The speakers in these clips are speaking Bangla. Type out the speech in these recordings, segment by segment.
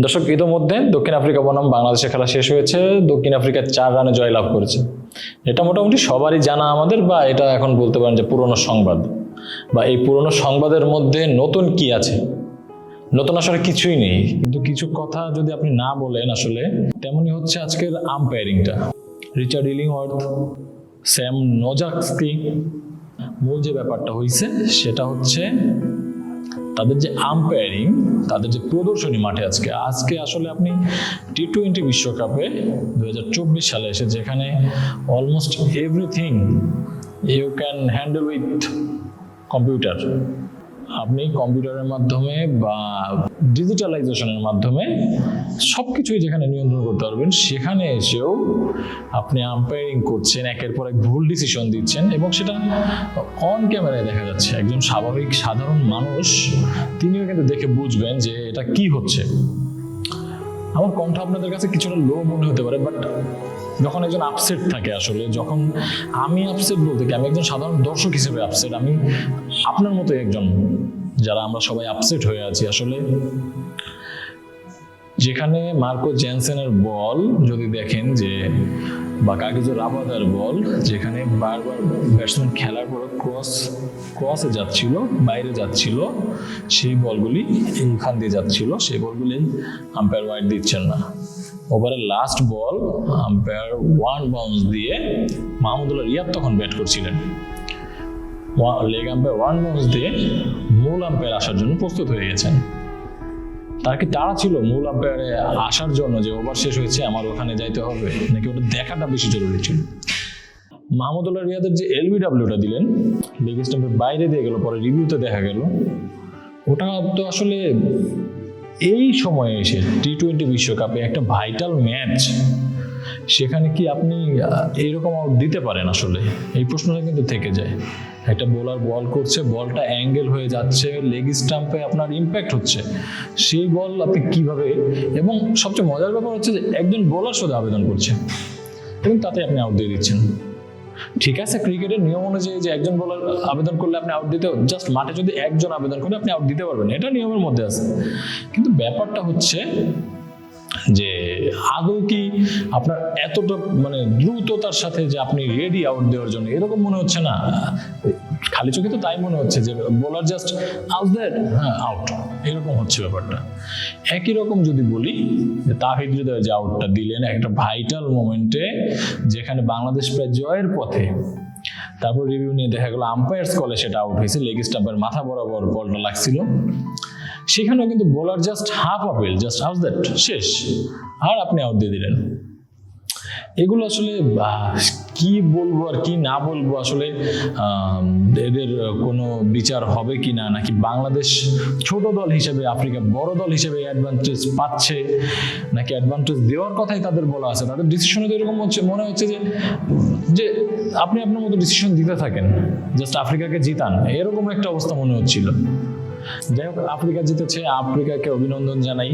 দর্শক, ইতোমধ্যে দক্ষিণ আফ্রিকা বনাম বাংলাদেশের খেলা শেষ হয়েছে। দক্ষিণ আফ্রিকা চার রানে জয়লাভ করেছে। এটা মোটামুটি সবারই জানা আমাদের বা এটা এখন বলতে পারেন যে পুরনো সংবাদ? বা এই পুরনো সংবাদের মধ্যে নতুন কি আছে? নতুন আসলে কিছুই নেই। কিন্তু কিছু কথা যদি আপনি না বলেন আসলে, তেমনই হচ্ছে আজকের আম্পায়ারিংটা। Richard Illing Illingworth Sam Nogajski, মূল যে ব্যাপারটা হয়েছে সেটা হচ্ছে তাদের যে আম্পায়ারিং তাদের যে প্রদর্শনী মাঠে আজকে আজকে আসলে আপনি টি টোয়েন্টি বিশ্বকাপে দু হাজার চব্বিশ সালে এসে যেখানে almost everything you can handle with computer আপনি কম্পিউটারের মাধ্যমে বা ডিজিটালাইজেশনের মাধ্যমে সব কিছুই যেখানে নিয়ন্ত্রণ করতে পারবেন, সেখানে এসেও আপনি আম্পায়ারিং করছেন, একের পর এক ভুল ডিসিশন দিচ্ছেন এবং সেটা অন ক্যামেরায় দেখা যাচ্ছে। একজন স্বাভাবিক, সাধারণ মানুষ, তিনিও কিন্তু দেখে বুঝবেন যে এটা কি হচ্ছে। আমার কণ্ঠ আপনাদের কাছে কিছুটা লো মনে হতে পারে বাট যখন একজন আপসেট থাকে আসলে, যখন আমি আপসেট বলতে কি, আমি একজন সাধারণ দর্শক হিসেবে আপসেট আমি আপনার মতো একজন যারা আমরা সবাই আপসেট হয়ে আছি আসলে। যেখানে মার্কো জেনসেনের বল যদি দেখেন যে বা কাগিজো রাবাদার বল, যেখানে বারবার ব্যাটসম্যান খেলার পর ক্রস ক্রসে যাচ্ছিল, বাইরে যাচ্ছিল, সেই বলগুলি এইখান দিয়ে যাচ্ছিল, সেই বলগুলি আম্পায়ার ওয়াইড দিচ্ছেন না। ওভারের last ball umpire one bounce দিয়ে মাহমুদুল্লাহ রিয়াদ তখন ব্যাট করছিলেন। লেগ আম্পায়ার ওয়ান বাউন্স দিয়ে মূল আম্পায়ার আসার জন্য প্রস্তুত হয়ে গেছেন। তার কি তাড়া ছিল মূল আম্পায়ারে আসার জন্য যে ওভার শেষ হয়েছে, আমার ওখানে যাইতে হবে? নাকি ওটা দেখাটা বেশি জরুরি ছিল? মাহমুদুল্লাহ রিয়াদের যে এলবিডাব্লিউটা দিলেন লেগ স্টাম্পের বাইরে দিয়ে গেল, পরে রিভিউতে দেখা গেল। ওটা তো আসলে এই সময়ে এসে টি টোয়েন্টি বিশ্বকাপে একটা ভাইটাল ম্যাচ, সেখানে কি আপনি এইরকম দিতে পারেন আসলে? এই প্রশ্নটা কিন্তু থেকে যায়। একটা বোলার বল করছে বলটা অ্যাঙ্গেল হয়ে যাচ্ছে লেগ স্টাম্পে আপনার ইম্প্যাক্ট হচ্ছে। সেই বল আপনি কীভাবে এবং সবচেয়ে মজার ব্যাপার হচ্ছে যে একজন বোলার শুধু আবেদন করছে। এবং তাতে আপনি আউট দিয়ে দিচ্ছেন। ঠিক আছে ক্রিকেটের নিয়ম অনুযায়ী যে একজন বোলার আবেদন করলে আপনি আউট দিতে জাস্ট মাঠে যদি একজন আবেদন করে আপনি আউট দিতে পারবেন। এটা নিয়মের মধ্যে আছে। কিন্তু ব্যাপারটা হচ্ছে যে আদৌ কি আপনার এতটা মানে দ্রুততার সাথে যে আপনি রেডি আউট দেওয়ার জন্য, এরকম মনে হচ্ছে না? খালি চোখে তো তাই মনে হচ্ছে যে বোলার জাস্ট আউট দ্যাট হ্যাঁ আউট এরকম হচ্ছে ব্যাপারটা। একই রকম যদি বলি, যে তাহিদ হৃদয় যে আউটটা দিলেন একটা ভাইটাল মোমেন্টে যেখানে বাংলাদেশ প্রায় জয়ের পথে, তারপর রিভিউ নিয়ে দেখা গেল আম্পায়ার্স কলে সেটা আউট হয়েছে লেগ স্টাম্পের মাথা বরাবর বলটা লাগছিল। সেখানেও কিন্তু bowler just half appeal just how's that শেষ। আর আপনি আউট দিয়ে দিলেন। এগুলো আসলে কি বলব আর কি না বলব আসলে এদের কোনো বিচার হবে কি না, নাকি বাংলাদেশ ছোট দল হিসেবে, আফ্রিকা বড় দল হিসেবে অ্যাডভান্টেজ পাচ্ছে, নাকি অ্যাডভান্টেজ দেওয়ার কথাই তাদের বলা আছে? তাদের ডিসিশনে তো এরকম হচ্ছে, মনে হচ্ছে যে যে, আপনি আপনার মতো ডিসিশন দিতে থাকেন জাস্ট আফ্রিকাকে জিতান, এরকম একটা অবস্থা মনে হচ্ছিল। যাই হোক, আফ্রিকা জিতেছে, আফ্রিকাকে অভিনন্দন জানাই।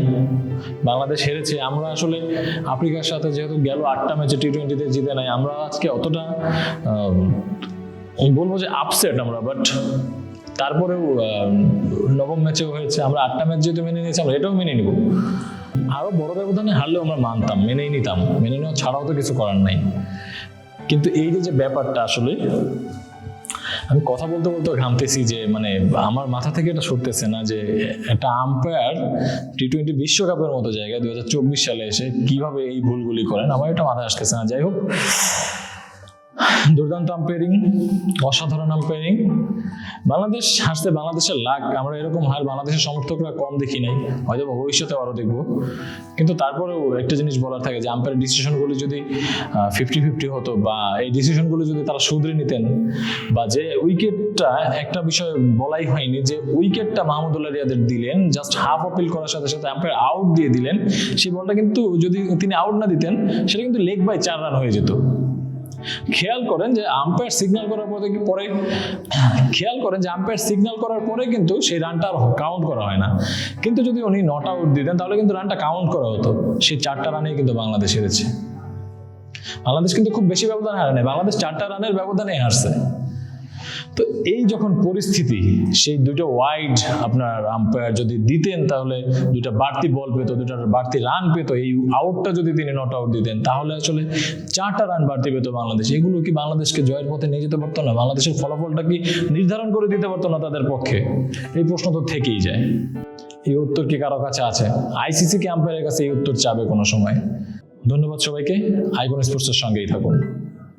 বাংলাদেশ হেরেছে। আমরা আসলে আফ্রিকার সাথে যেহেতু গেল আটটা ম্যাচে টি টোয়েন্টিতে জিতে নাই, আমরা আজকে অতটা বলব যে আপসেট আমরা বাট তারপরেও নবম ম্যাচেও হয়েছে। আমরা আটটা ম্যাচ যেহেতু মেনে নিয়েছি, আমরা এটাও মেনে নিব। আরও বড় ব্যবধানে হারলেও আমরা মানতাম, মেনেই নিতাম। মেনে নেওয়া ছাড়াও তো কিছু করার নাই। কিন্তু এই যে ব্যাপারটা আসলে আমি কথা বলতে বলতে ঘামতেছি যে মানে আমার মাথা থেকে এটা সরতেছে না যে, একটা আম্পায়ার টি টোয়েন্টি বিশ্বকাপের মতো জায়গায় দুই হাজার চব্বিশ সালে এসে কীভাবে এই ভুলগুলি করেন, আমার এটা মাথায় আসতেছে না। যাই হোক দুর্দান্ত আম্পায়ারিং অসাধারণ আম্পায়ারিং বাংলাদেশ হাসতে বাংলাদেশের লাখ আমরা এরকম হার বাংলাদেশের সমর্থকরা কম দেখি নাই। হয়তো ভবিষ্যতে আরও দেখব। কিন্তু তারপরেও একটা জিনিস বলার থাকে যে আম্পায়ারের ডিসিশনগুলি যদি ফিফটি ফিফটি হতো বা এই ডিসিশনগুলো যদি তারা শুধরে নিতেন বা যে উইকেটটা একটা বিষয় বলাই হয়নি যে উইকেটটা মাহমুদুল্লাহ রিয়াদের দিলেন জাস্ট হাফ আপিল করার সাথে সাথে আম্পায়ার আউট দিয়ে দিলেন, সেই বলটা কিন্তু যদি তিনি আউট না দিতেন, সেটা কিন্তু লেগ বাই চার রান হয়ে যেত। খেয়াল করেন যে আম্পায়ার সিগন্যাল করার পরে পরে? খেয়াল করেন যে আম্পায়ার সিগন্যাল করার পরে কিন্তু সেই রানটা আর কাউন্ট করা হয় না। কিন্তু যদি উনি নট আউট দিতেন তাহলে কিন্তু রানটা কাউন্ট করা হতো। সেই চারটা রানেই কিন্তু বাংলাদেশ হেরেছে। বাংলাদেশ কিন্তু খুব বেশি ব্যবধান হারে নেই বাংলাদেশ চারটা রানের ব্যবধানে হারছে। তো এই যখন পরিস্থিতি, সেই দুটো ওয়াইড আপনার আম্পায়ার যদি দিতেন তাহলে দুইটা বাড়তি বল পেতো দুটা বাড়তি রান পেতো, এই আউটটা যদি তিনি নট আউট দিতেন, তাহলে আসলে চারটা রান বাড়তি পেতো বাংলাদেশ। এগুলো কি বাংলাদেশকে জয়ের পথে নিয়ে যেতে পারতো না? বাংলাদেশের ফলাফলটা কি নির্ধারণ করে দিতে পারতো না তাদের পক্ষে? এই প্রশ্ন তো থেকেই যায়। এই উত্তর কি কারও কাছে আছে? আইসিসি কি আম্পায়ারের কাছে এই উত্তর চাবে কোনো সময়? ধন্যবাদ সবাইকে। আইকন স্পোর্টসের সঙ্গেই থাকুন।